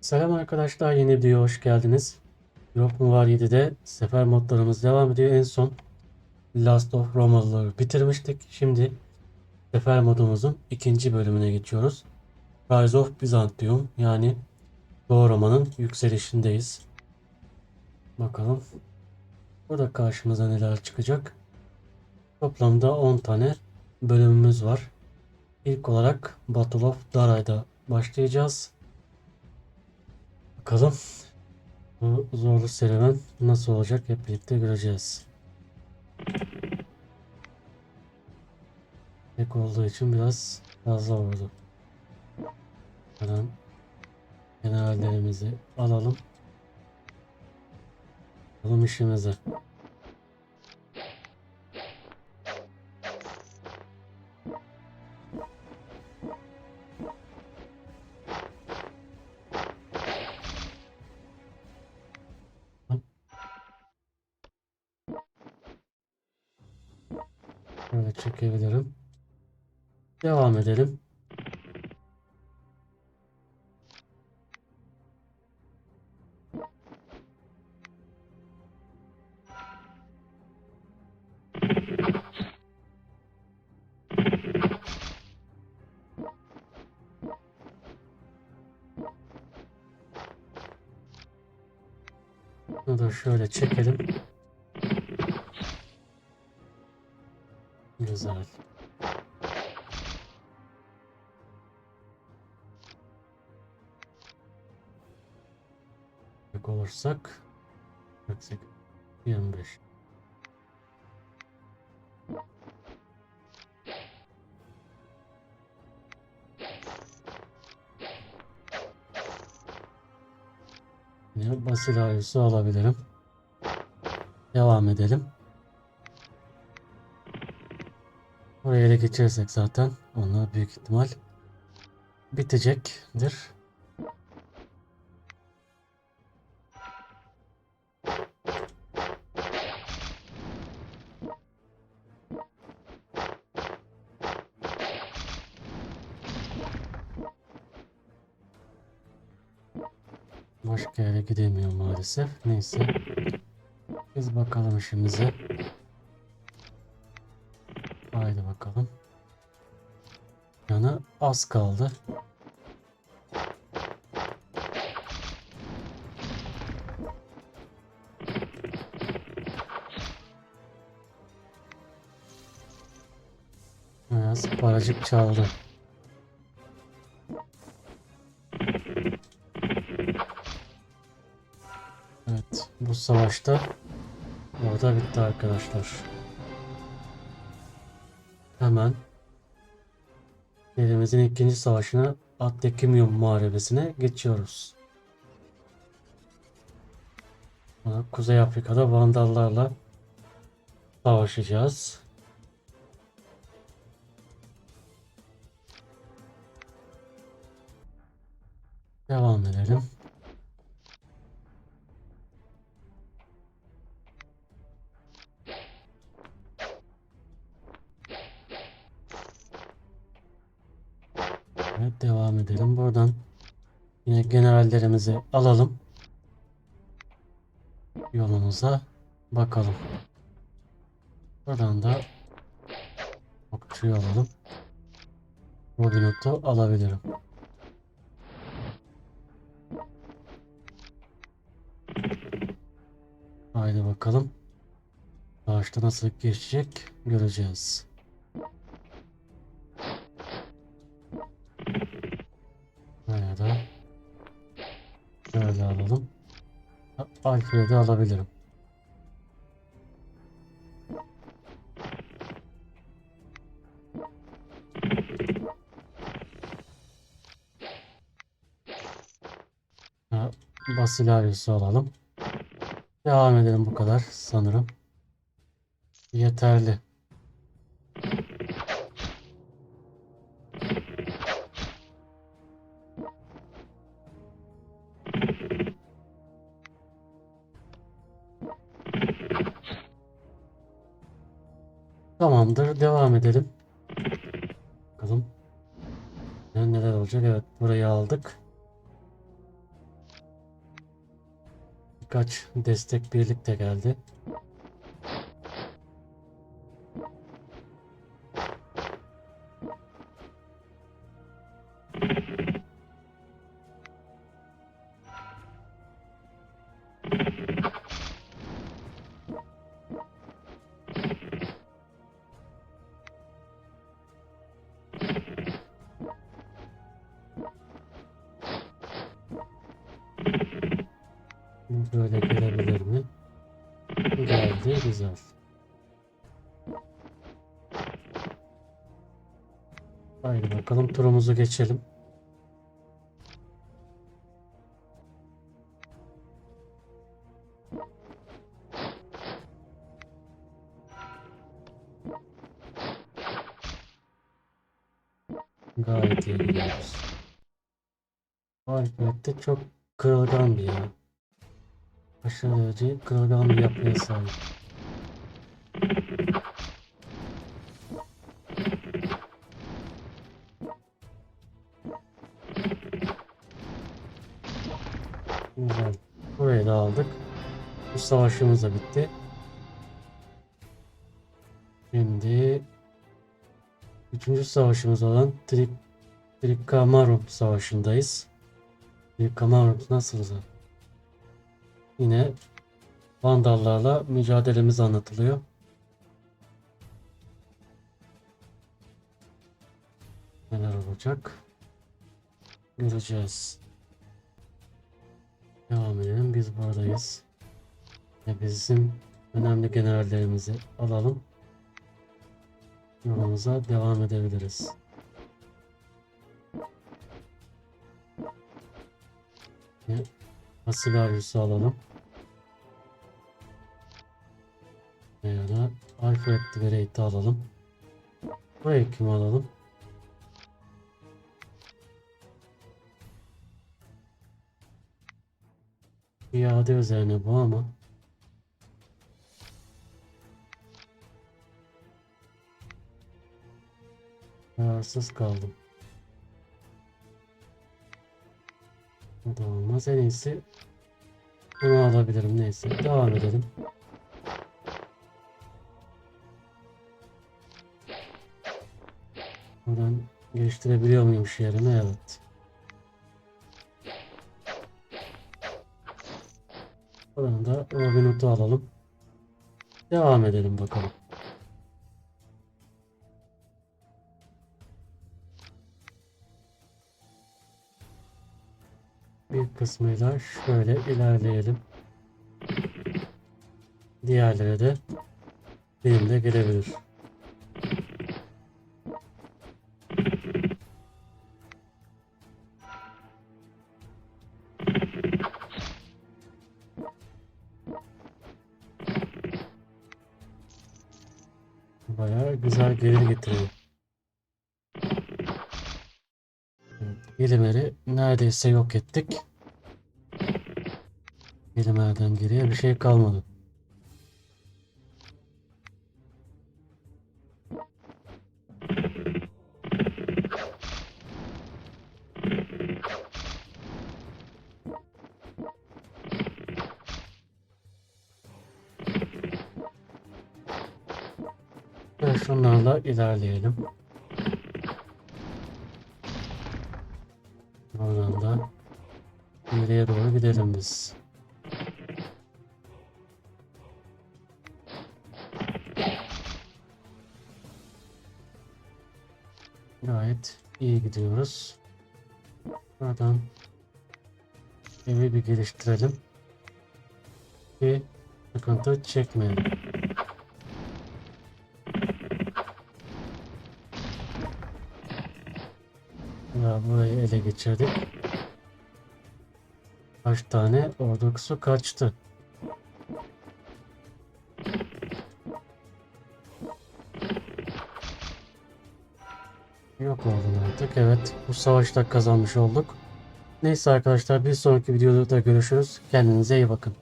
Selam arkadaşlar yeni videoya hoş geldiniz. Yok mu var 7'de sefer modlarımız devam ediyor. En son Last of Romalıları bitirmiştik. Şimdi sefer modumuzun ikinci bölümüne geçiyoruz. Rise of Byzantium yani Doğu Roma'nın yükselişindeyiz. Bakalım. Burada karşımıza neler çıkacak. Toplamda 10 tane bölümümüz var. İlk olarak Battle of Daray'da başlayacağız. Bakalım bu zorlu serüven nasıl olacak hep birlikte göreceğiz. Tek olduğu için biraz fazla oldu. Hemen generallerimizi alalım. Alalım işimize. Çekebilirim. Devam edelim. Bunu da şöyle çekelim. Güzel. Bakacak olursak 48 25 Yine Basilaryus'u alabilirim. Devam edelim. Oraya ele geçirirsek zaten onlar büyük ihtimal bitecektir. Başka yere gidemiyor maalesef. Neyse. Biz bakalım işimize. Az kaldı. Biraz paracık çaldı. Evet, bu savaşta orada bitti arkadaşlar. Hemen elimizin ikinci savaşına Atlekimium Muharebesi'ne geçiyoruz. Kuzey Afrika'da Vandallarla savaşacağız. Devam edelim. Evet devam edelim. Buradan yine generallerimizi alalım. Yolumuza bakalım. Buradan da okçuyu alalım. Robin Hood'u alabilirim. Haydi bakalım. Savaşta nasıl geçecek göreceğiz. Alfred'i alabilirim. Ha, Basilarius'u alalım. Devam edelim bu kadar sanırım. Yeterli. Tamamdır. Devam edelim. Bakalım. Neler olacak? Evet burayı aldık. Birkaç destek birlikte geldi. Böyle gelebilir mi? Geldi, güzel. Haydi bakalım turumuzu geçelim. Gayet iyi gidiyoruz. De çok kırılgan bir ya. Aşırı derece kırılgan bir yapıya sahip. Güzel. Burayı da aldık. Bu savaşımız da bitti. Şimdi üçüncü savaşımız olan Trik Trikamarum Savaşı'ndayız. Trikamarum nasıldı? Yine Vandallarla mücadelemiz anlatılıyor. Neler olacak? Göreceğiz. Devam edelim. Biz buradayız. Ve bizim önemli generallerimizi alalım. Yolumuza devam edebiliriz. Asilarius'u alalım. Ya da the Great'i alalım. Kimi alalım? İade üzerine bu ama kararsız kaldım. Da olmaz. En iyisi bunu alabilirim. Neyse. Devam edelim. Buradan geliştirebiliyor muyum şu yerimi? Evet. Buradan da Robin Hood'u alalım. Devam edelim bakalım. Bir kısmıyla şöyle ilerleyelim. Diğerleri de benimle gelebilir. Bayağı güzel gelir getiriyor. Gelimer'i neredeyse yok ettik. Gelimer'den geriye bir şey kalmadı. Ve şunlarla ilerleyelim. Oradan da ileriye doğru gidelim biz. Gayet iyi gidiyoruz. Buradan evi bir geliştirelim. Ki sıkıntı çekmeyelim. Ele geçirdik. Kaç tane ordusu kaçtı. Yok oldun artık. Evet bu savaşta kazanmış olduk. Neyse arkadaşlar bir sonraki videoda görüşürüz. Kendinize iyi bakın.